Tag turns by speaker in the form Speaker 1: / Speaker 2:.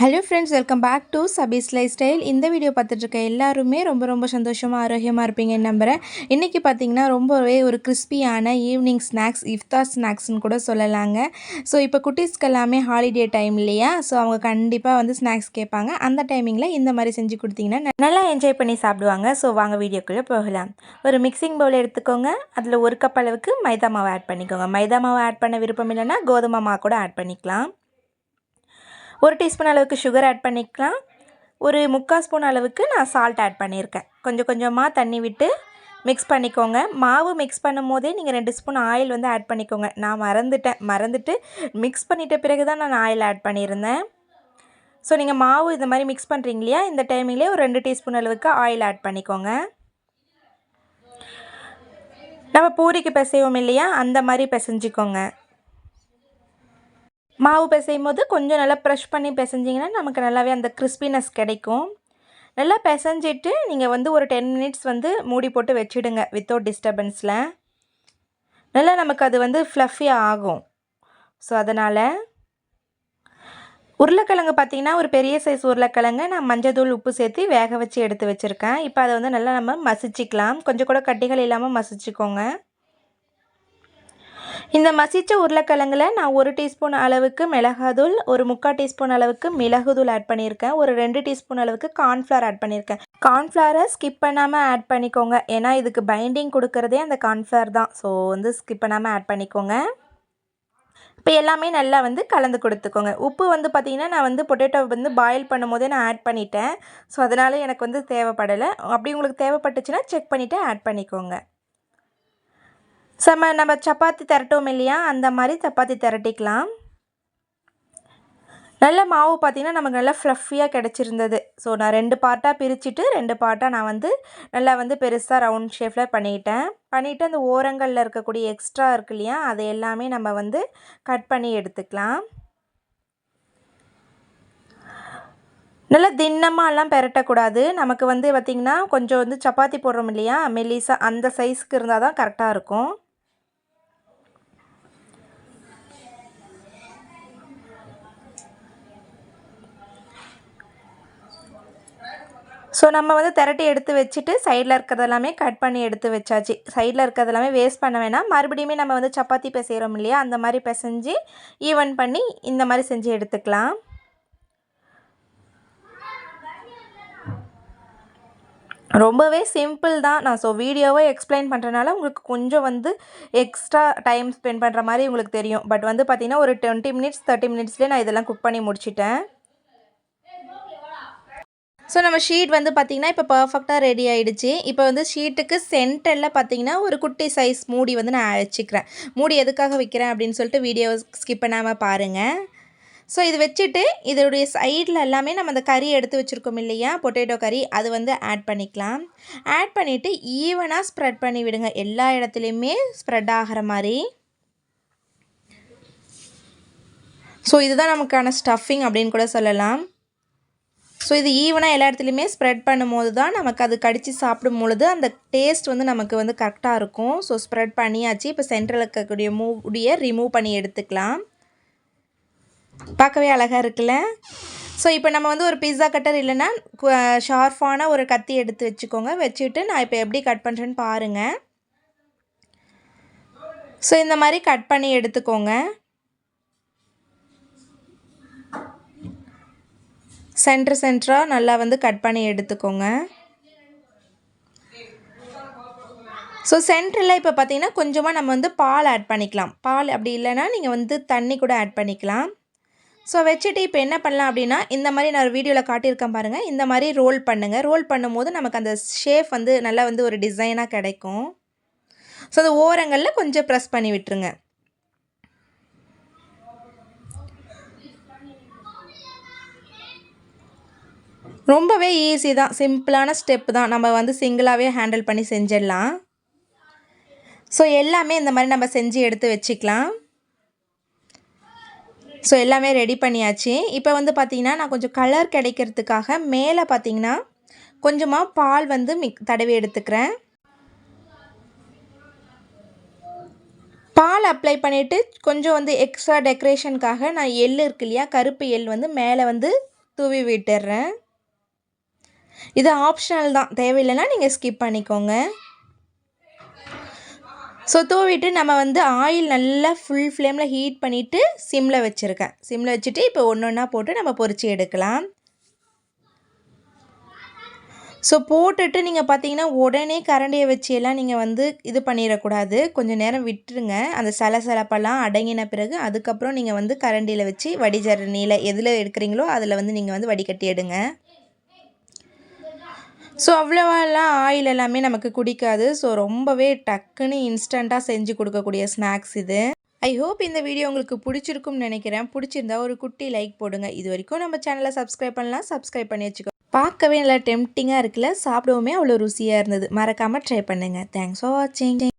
Speaker 1: Hello friends welcome back to Sabees life style இந்த video பார்த்துட்ருக்க எல்லாருமே ரொம்ப ரொம்ப சந்தோஷமாக ஆரோக்கியமாக இருப்பீங்கன்னு நம்புகிறேன் இன்றைக்கி பார்த்தீங்கன்னா ரொம்பவே ஒரு கிறிஸ்பியான ஈவினிங் ஸ்நாக்ஸ் இஃப்தார் ஸ்நாக்ஸ்னு கூட சொல்லலாங்க. ஸோ இப்போ குட்டீஸ்க்கு எல்லாமே ஹாலிடே டைம் இல்லையா? ஸோ அவங்க கண்டிப்பாக வந்து ஸ்நாக்ஸ் கேட்பாங்க. அந்த டைமிங்கில் இந்த மாதிரி செஞ்சு கொடுத்தீங்கன்னா நல்லா என்ஜாய் பண்ணி சாப்பிடுவாங்க. ஸோ வாங்க வீடியோக்குள்ளே போகலாம். ஒரு மிக்சிங் பவுல் எடுத்துக்கோங்க. அதில் ஒரு கப் அளவுக்கு மைதா மாவு ஆட் பண்ணிக்கோங்க. மைதா மாவு ஆட் பண்ண விருப்பம் இல்லைன்னா கோதுமை மாவு கூட ஆட் பண்ணிக்கலாம். ஒரு டீஸ்பூன் அளவுக்கு சுகர் ஆட் பண்ணிக்கலாம். ஒரு முக்கால் ஸ்பூன் அளவுக்கு நான் சால்ட் ஆட் பண்ணியிருக்கேன். கொஞ்சம் கொஞ்சமாக தண்ணி விட்டு மிக்ஸ் பண்ணிக்கோங்க. மாவு மிக்ஸ் பண்ணும் போதே நீங்கள் ரெண்டு ஸ்பூன் ஆயில் வந்து ஆட் பண்ணிக்கோங்க. நான் மறந்துட்டேன். மறந்துட்டு மிக்ஸ் பண்ணிட்ட பிறகு தான் நான் ஆயில் ஆட் பண்ணியிருந்தேன். ஸோ நீங்கள் மாவு இந்த மாதிரி மிக்ஸ் பண்ணுறீங்க இல்லையா? இந்த டைமிங்லேயே ஒரு ரெண்டு டீஸ்பூன் அளவுக்கு ஆயில் ஆட் பண்ணிக்கோங்க. நம்ம பூரிக்கு பிசைவோம் இல்லையா? அந்த மாதிரி பிசைஞ்சிக்கோங்க. மாவு பிசையும் போது கொஞ்சம் நல்லா ப்ரெஷ் பண்ணி பிசைஞ்சிங்கன்னா நமக்கு நல்லாவே அந்த கிறிஸ்பினஸ் கிடைக்கும். நல்லா பிசைஞ்சிட்டு நீங்கள் வந்து ஒரு டென் மினிட்ஸ் வந்து மூடி போட்டு வச்சுடுங்க வித்தவுட் டிஸ்டர்பன்ஸில் நல்லா நமக்கு அது வந்து ஃப்ளஃபியாக ஆகும். ஸோ அதனால் உருளைக்கிழங்கு பார்த்திங்கன்னா ஒரு பெரிய சைஸ் உருளைக்கிழங்கு. நான் மஞ்சள் உப்பு சேர்த்து வேக வச்சு எடுத்து வச்சுருக்கேன். இப்போ அதை வந்து நல்லா நம்ம மசிச்சிக்கலாம். கொஞ்சம் கூட கட்டிகள் இல்லாமல் மசிச்சுக்கோங்க. இந்த மசித்த உருளைக்கிழங்கில் நான் ஒரு டீஸ்பூன் அளவுக்கு மிளகாதூள் ஒரு முக்கால் டீஸ்பூன் அளவுக்கு மிளகுதூள் ஆட் பண்ணியிருக்கேன். ஒரு ரெண்டு டீஸ்பூன் அளவுக்கு கார்ன்ஃப்ளவர் ஆட் பண்ணியிருக்கேன். கார்ன்ஃப்ளவரை ஸ்கிப் பண்ணாமல் ஆட் பண்ணிக்கோங்க. ஏன்னா இதுக்கு பைண்டிங் கொடுக்குறதே அந்த கார்ன்ஃப்ளவர் தான். ஸோ வந்து ஸ்கிப் பண்ணாமல் ஆட் பண்ணிக்கோங்க. இப்போ எல்லாமே நல்லா வந்து கலந்து கொடுத்துக்கோங்க. உப்பு வந்து பார்த்திங்கன்னா நான் வந்து பொட்டேட்டோ வந்து பாயில் பண்ணும் போதே நான் ஆட் பண்ணிட்டேன். ஸோ அதனால் எனக்கு வந்து தேவைப்படலை. அப்படி உங்களுக்கு தேவைப்பட்டுச்சுன்னா செக் பண்ணிவிட்டு ஆட் பண்ணிக்கோங்க. சம நம்ம சப்பாத்தி திரட்டோம் இல்லையா? அந்த மாதிரி சப்பாத்தி திரட்டிக்கலாம். நல்ல மாவு பார்த்திங்கன்னா நமக்கு நல்லா ஃப்ளஃபியாக கிடச்சிருந்தது. ஸோ நான் ரெண்டு பார்ட்டாக பிரிச்சுட்டு ரெண்டு பார்ட்டாக நான் வந்து நல்லா வந்து பெருசாக ரவுண்ட் ஷேப்பில் பண்ணிட்டேன். பண்ணிவிட்டு அந்த ஓரங்களில் இருக்கக்கூடிய எக்ஸ்ட்ரா இருக்கு இல்லையா? அதை எல்லாமே நம்ம வந்து கட் பண்ணி எடுத்துக்கலாம். நல்லா தின்னமாகலாம் பெரட்டக்கூடாது. நமக்கு வந்து பார்த்திங்கன்னா கொஞ்சம் வந்து சப்பாத்தி போடுறோம் இல்லையா? மெல்லிசா அந்த சைஸ்க்கு இருந்தால் தான் கரெக்டாக இருக்கும். ஸோ நம்ம வந்து திரட்டி எடுத்து வச்சுட்டு சைடில் இருக்கிறதெல்லாமே கட் பண்ணி எடுத்து வச்சாச்சு. சைடில் இருக்கிறதெல்லாமே வேஸ்ட் பண்ண வேணாம். மறுபடியுமே நம்ம வந்து சப்பாத்தி பிசைகிறோம் இல்லையா? அந்த மாதிரி பிசைஞ்சு ஈவன் பண்ணி இந்த மாதிரி செஞ்சு எடுத்துக்கலாம். ரொம்பவே சிம்பிள் தான். நான் ஸோ வீடியோவை எக்ஸ்பிளைன் பண்ணுறனால உங்களுக்கு கொஞ்சம் வந்து எக்ஸ்ட்ரா டைம் ஸ்பெண்ட் பண்ணுற மாதிரி உங்களுக்கு தெரியும். பட் வந்து பார்த்திங்கன்னா ஒரு டுவெண்ட்டி மினிட்ஸ் தேர்ட்டி மினிட்ஸ்லேயே நான் இதெல்லாம் குக் பண்ணி முடிச்சிட்டேன். ஸோ நம்ம ஷீட் வந்து பார்த்திங்கன்னா இப்போ பர்ஃபெக்டாக ரெடி ஆகிடுச்சு இப்போ வந்து ஷீட்டுக்கு சென்டரில் பார்த்திங்கன்னா ஒரு குட்டி சைஸ் மூடி வந்து நான் அழைச்சிக்கிறேன் மூடி எதுக்காக வைக்கிறேன் அப்படின்னு சொல்லிட்டு வீடியோ ஸ்கிப் பண்ணாமல் பாருங்கள் ஸோ இது வச்சுட்டு இதோடைய சைடில் எல்லாமே நம்ம அந்த கறி எடுத்து வச்சுருக்கோம் இல்லையா? பொட்டேட்டோ கறி. அது வந்து ஆட் பண்ணிக்கலாம். ஆட் பண்ணிவிட்டு ஈவனாக ஸ்ப்ரெட் பண்ணி விடுங்க. எல்லா இடத்துலையுமே ஸ்ப்ரெட் ஆகிற மாதிரி. ஸோ இதுதான் நமக்கான ஸ்டஃபிங் அப்படின்னு கூட சொல்லலாம். ஸோ இது ஈவனாக எல்லா இடத்துலையுமே ஸ்ப்ரெட் பண்ணும்போது தான் நமக்கு அது கடித்து சாப்பிடும் பொழுது அந்த டேஸ்ட் வந்து நமக்கு வந்து கரெக்டாக இருக்கும். ஸோ ஸ்ப்ரெட் பண்ணியாச்சு. இப்போ சென்ட்ரல் இருக்கக்கூடிய மூடியை ரிமூவ் பண்ணி எடுத்துக்கலாம். பார்க்கவே அழகாக இருக்குல்ல? ஸோ இப்போ நம்ம வந்து ஒரு பிஸ்ஸா கட்டர் இல்லைன்னா ஷார்ஃபான ஒரு கத்தி எடுத்து வச்சுக்கோங்க. வச்சுட்டு நான் இப்போ எப்படி கட் பண்ணுறேன்னு பாருங்கள் ஸோ இந்த மாதிரி கட் பண்ணி எடுத்துக்கோங்க. சென்ட்ரு சென்டராக நல்லா வந்து கட் பண்ணி எடுத்துக்கோங்க. ஸோ சென்டரில் இப்போ பார்த்தீங்கன்னா கொஞ்சமாக நம்ம வந்து பால் ஆட் பண்ணிக்கலாம். பால் அப்படி இல்லைன்னா நீங்கள் வந்து தண்ணி கூட ஆட் பண்ணிக்கலாம். ஸோ வச்சுட்டு இப்போ என்ன பண்ணலாம் அப்படின்னா இந்த மாதிரி நான் ஒரு வீடியோவில் காட்டியிருக்கேன் பாருங்கள் இந்த மாதிரி ரோல் பண்ணுங்கள் ரோல் பண்ணும்போது நமக்கு அந்த ஷேப் வந்து நல்லா வந்து ஒரு டிசைனாக கிடைக்கும். ஸோ அந்த ஓரங்களில் கொஞ்சம் ப்ரெஸ் பண்ணி விட்டுருங்க. ரொம்பவே ஈஸி தான். சிம்பிளான ஸ்டெப் தான். நம்ம வந்து சிங்கிளாகவே ஹேண்டில் பண்ணி செஞ்சிடலாம். ஸோ எல்லாமே இந்த மாதிரி நம்ம செஞ்சு எடுத்து வச்சுக்கலாம். ஸோ எல்லாமே ரெடி பண்ணியாச்சு. இப்போ வந்து பார்த்திங்கன்னா நான் கொஞ்சம் கலர் கிடைக்கிறதுக்காக மேலே பார்த்திங்கன்னா கொஞ்சமாக பால் வந்து மிக் தடவி எடுத்துக்கிறேன். பால் அப்ளை பண்ணிவிட்டு கொஞ்சம் வந்து எக்ஸ்ட்ரா டெக்கரேஷனுக்காக நான் எள் இருக்கு இல்லையா கருப்பு எள் வந்து மேலே வந்து தூவி விட்டுடுறேன் இது ஆப்ஷனல் தான். தேவையில்லைன்னா நீங்கள் ஸ்கிப் பண்ணிக்கோங்க. ஸோ தூவிட்டு நம்ம வந்து ஆயில் நல்லா ஃபுல் ஃப்ளேமில் ஹீட் பண்ணிவிட்டு சிம்மில் வச்சுருக்கேன். சிம்மில் வச்சுட்டு இப்போ ஒன்று ஒன்றா போட்டு நம்ம பொரிச்சு எடுக்கலாம். ஸோ போட்டுட்டு நீங்கள் பார்த்தீங்கன்னா உடனே கரண்டியை வச்சு எல்லாம் நீங்கள் வந்து இது பண்ணிடக்கூடாது. கொஞ்சம் நேரம் விட்டுருங்க. அந்த சலசலப்பெல்லாம் அடங்கின பிறகு அதுக்கப்புறம் நீங்கள் வந்து கரண்டியில் வச்சு வடிஜரணியில் எதில் எடுக்கிறீங்களோ அதில் வந்து நீங்கள் வந்து வடிகட்டி எடுங்க. ஸோ அவ்வளோவெல்லாம் ஆயில் எல்லாமே நமக்கு குடிக்காது. ஸோ ரொம்பவே டக்குன்னு இன்ஸ்டண்ட்டாக செஞ்சு கொடுக்கக்கூடிய ஸ்நாக்ஸ் இது. ஐ ஹோப் இந்த வீடியோ உங்களுக்கு பிடிச்சிருக்கும்னு நினைக்கிறேன். பிடிச்சிருந்தா ஒரு குட்டி லைக் போடுங்க. இது வரைக்கும் நம்ம சேனலை சப்ஸ்கிரைப் பண்ணலாம். சப்ஸ்கிரைப் பண்ணி வச்சுக்கோ. பார்க்கவே நல்லா டெம்டிங்காக இருக்குல்ல? சாப்பிடவுமே அவ்வளோ ருசியாக இருந்தது. மறக்காமல் ட்ரை பண்ணுங்கள் தேங்க்ஸ் ஃபார் வாட்சிங்